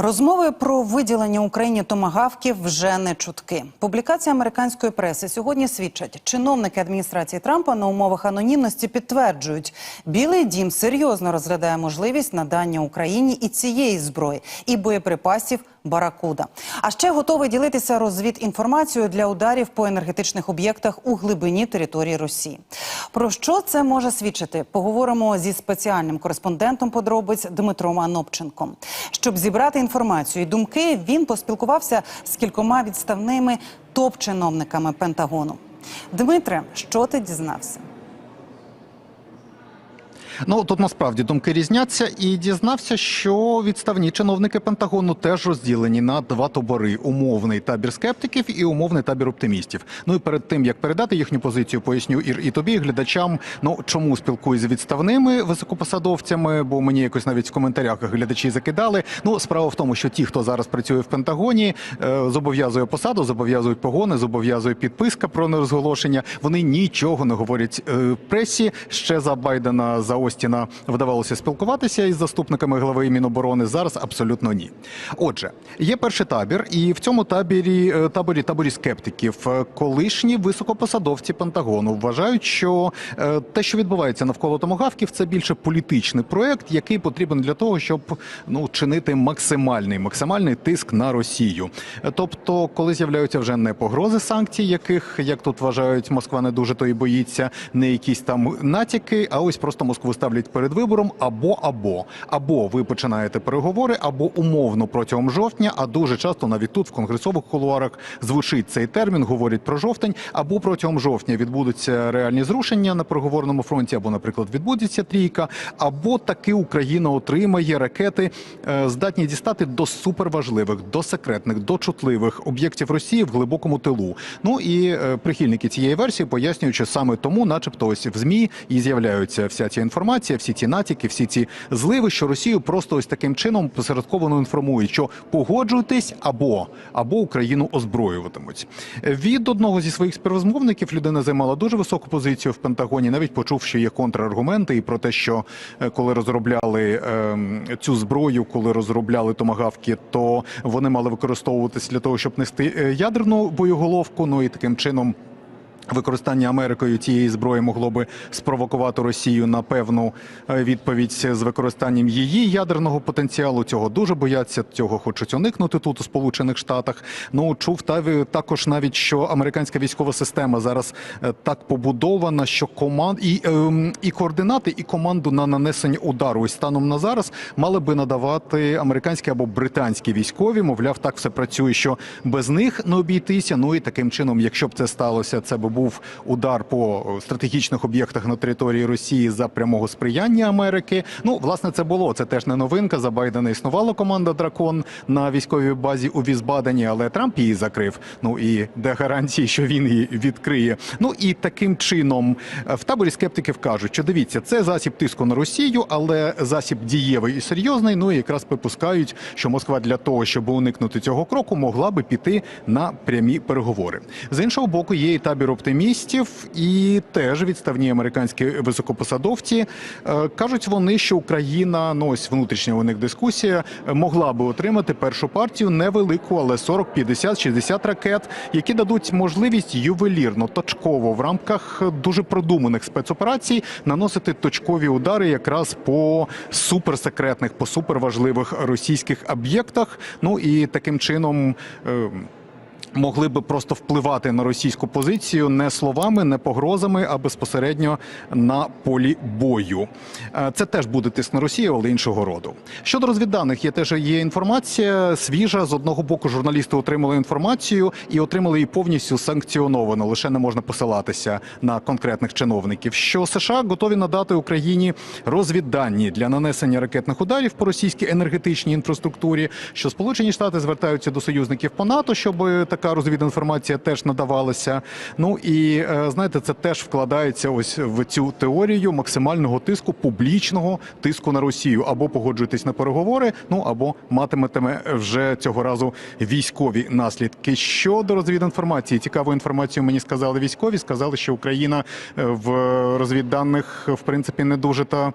Розмови про виділення Україні томагавків вже не чутки. Публікації американської преси сьогодні свідчать, чиновники адміністрації Трампа на умовах анонімності підтверджують, Білий Дім серйозно розглядає можливість надання Україні і цієї зброї, і боєприпасів Баракуда. А ще готовий ділитися розвідінформацією для ударів по енергетичних об'єктах у глибині території Росії. Про що це може свідчити? Поговоримо зі спеціальним кореспондентом подробиць Дмитром Анопченком. Щоб зібрати інформацію і думки, він поспілкувався з кількома відставними топ-чиновниками Пентагону. Дмитре, що ти дізнався? Ну тут насправді думки різняться, і дізнався, що відставні чиновники Пентагону теж розділені на два табори: умовний табір скептиків і умовний табір оптимістів. Ну і перед тим як передати їхню позицію, поясню Ір і тобі, і глядачам. Ну чому спілкуюсь з відставними високопосадовцями? Бо мені якось навіть в коментарях глядачі закидали. Ну справа в тому, що ті, хто зараз працює в Пентагоні, е, зобов'язує посаду, зобов'язують погони, зобов'язує підписка про нерозголошення. Вони нічого не говорять е, пресі ще за Байдена за Остіна вдавалося спілкуватися із заступниками глави Міноборони. Зараз абсолютно ні. Отже, є перший табір, і в цьому таборі е, таборі таборі скептиків, е, колишні високопосадовці Пентагону вважають, що е, те, що відбувається навколо томогавків, це більше політичний проект, який потрібен для того, щоб ну чинити максимальний максимальний тиск на Росію. Тобто, коли з'являються вже не погрози санкцій, яких як тут вважають, Москва не дуже то і боїться, не якісь там натяки, а ось просто Москву ставлять перед вибором або або або ви починаєте переговори, або умовно протягом жовтня, а дуже часто навіть тут в конгресових кулуарах звучить цей термін, говорять про жовтень, або протягом жовтня відбудуться реальні зрушення на переговорному фронті, або, наприклад, відбудеться трійка, або таки Україна отримає ракети, е, здатні дістати до суперважливих, до секретних, до чутливих об'єктів Росії в глибокому тилу. Ну і е, прихильники цієї версії пояснюють, що саме тому, начебто, ось в змі і з'являються вся ця інформація, всі ці натяки, всі ці зливи, що Росію просто ось таким чином посередковано інформують, що погоджуйтесь або або Україну озброюватимуть. Від одного зі своїх співрозмовників людина займала дуже високу позицію в Пентагоні. Навіть почув, що є контраргументи, і про те, що е, коли розробляли ем, цю зброю, коли розробляли томагавки, то вони мали використовуватись для того, щоб нести е, ядерну боєголовку. Ну і таким чином. Використання Америкою цієї зброї могло би спровокувати Росію на певну е, відповідь з використанням її ядерного потенціалу. Цього дуже бояться, цього хочуть уникнути тут у Сполучених Штатах. Ну чув та також навіть, що американська військова система зараз е, так побудована, що команд і, ем, і координати, і команду на нанесення удару ось станом на зараз мали би надавати американські або британські військові. Мовляв, так все працює, що без них не обійтися. Ну і таким чином, якщо б це сталося, це би був удар по стратегічних об'єктах на території Росії за прямого сприяння Америки. Ну, власне, це було. Це теж не новинка. За Байдена існувала команда Дракон на військовій базі у Візбадені, але Трамп її закрив. Ну і де гарантії, що він її відкриє. Ну і таким чином е, в таборі скептиків кажуть, що дивіться, це засіб тиску на Росію, але засіб дієвий і серйозний. Ну і якраз припускають, що Москва для того, щоб уникнути цього кроку, могла би піти на прямі переговори. З іншого боку, є і табір оптимістів, і теж відставні американські високопосадовці Е, кажуть вони, що Україна, ну ось внутрішня у них дискусія, могла би отримати першу партію невелику, але 40, 50, 60 ракет, які дадуть можливість ювелірно, точково в рамках дуже продуманих спецоперацій наносити точкові удари якраз по суперсекретних, по суперважливих російських об'єктах. Ну і таким чином. Могли би просто впливати на російську позицію не словами, не погрозами, а безпосередньо на полі бою. Е, Це теж буде тиск на Росію, але іншого роду. Щодо розвідданих, є теж є інформація свіжа. З одного боку, журналісти отримали інформацію і отримали її повністю санкціоновано. Лише не можна посилатися на конкретних чиновників. Що США готові надати Україні розвіддані для нанесення ракетних ударів по російській енергетичній інфраструктурі. Що Сполучені Штати звертаються до союзників по НАТО, щоб така розвідінформація теж надавалася. Ну і е, знаєте, це теж вкладається ось в цю теорію максимального тиску, публічного тиску на Росію. Або погоджуєтесь на переговори, ну або матиметиме вже цього разу військові наслідки. Щодо розвідінформації, цікаву інформацію мені сказали військові. Сказали, що Україна е, в розвідданих в принципі не дуже та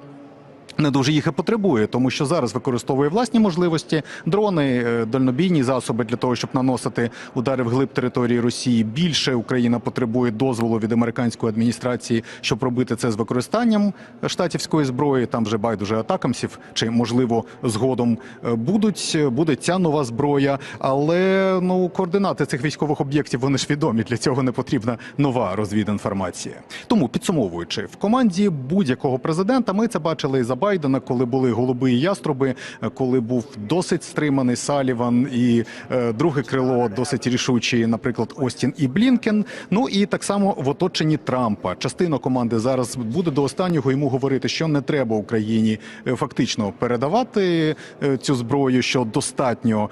Не дуже їх і потребує, тому що зараз використовує власні можливості, дрони, е, дальнобійні засоби для того, щоб наносити удари вглиб території Росії. Більше Україна потребує дозволу від американської адміністрації, щоб робити це з використанням штатівської зброї. Там вже байдуже атакамсів, чи можливо згодом е, будуть буде ця нова зброя. Але ну координати цих військових об'єктів вони ж відомі. Для цього не потрібна нова розвідінформація. Тому підсумовуючи, в команді будь-якого президента ми це бачили за Байдена, коли були голуби і яструби, е, коли був досить стриманий Саліван і е, друге крило досить рішучі, наприклад, Остін і Блінкен. Ну і так само в оточенні Трампа. Частина команди зараз буде до останнього йому говорити, що не треба Україні е, фактично передавати е, цю зброю, що достатньо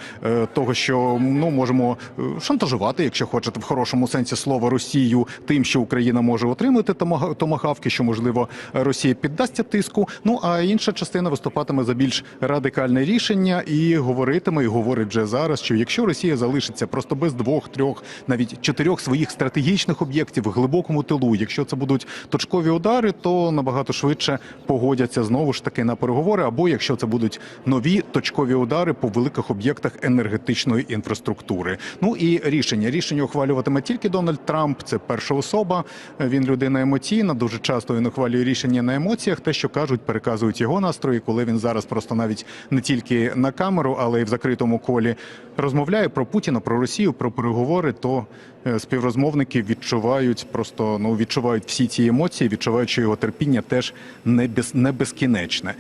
того, що ну можемо шантажувати, якщо хочете, в хорошому сенсі слова Росію, тим, що Україна може отримати томага- томагавки, що можливо Росія піддасться тиску. Ну а інша частина виступатиме за більш радикальне рішення і говоритиме, і говорить вже зараз, що якщо Росія залишиться просто без двох, трьох, навіть чотирьох своїх стратегічних об'єктів в глибокому тилу, якщо це будуть точкові удари, то набагато швидше погодяться знову ж таки на переговори. Або якщо це будуть нові точкові удари по великих об'єктах енергетичної інфраструктури. Ну і рішення рішення ухвалюватиме тільки Дональд Трамп. Це перша особа. Він людина емоційна. Дуже часто він ухвалює рішення на емоціях. Те, що кажуть, переказують його настрої, коли він зараз просто навіть не тільки на камеру, але й в закритому колі розмовляє про Путіна, про Росію, про переговори. То е, співрозмовники відчувають просто ну відчувають всі ці емоції, відчувають, що його терпіння теж не без не безкінечне.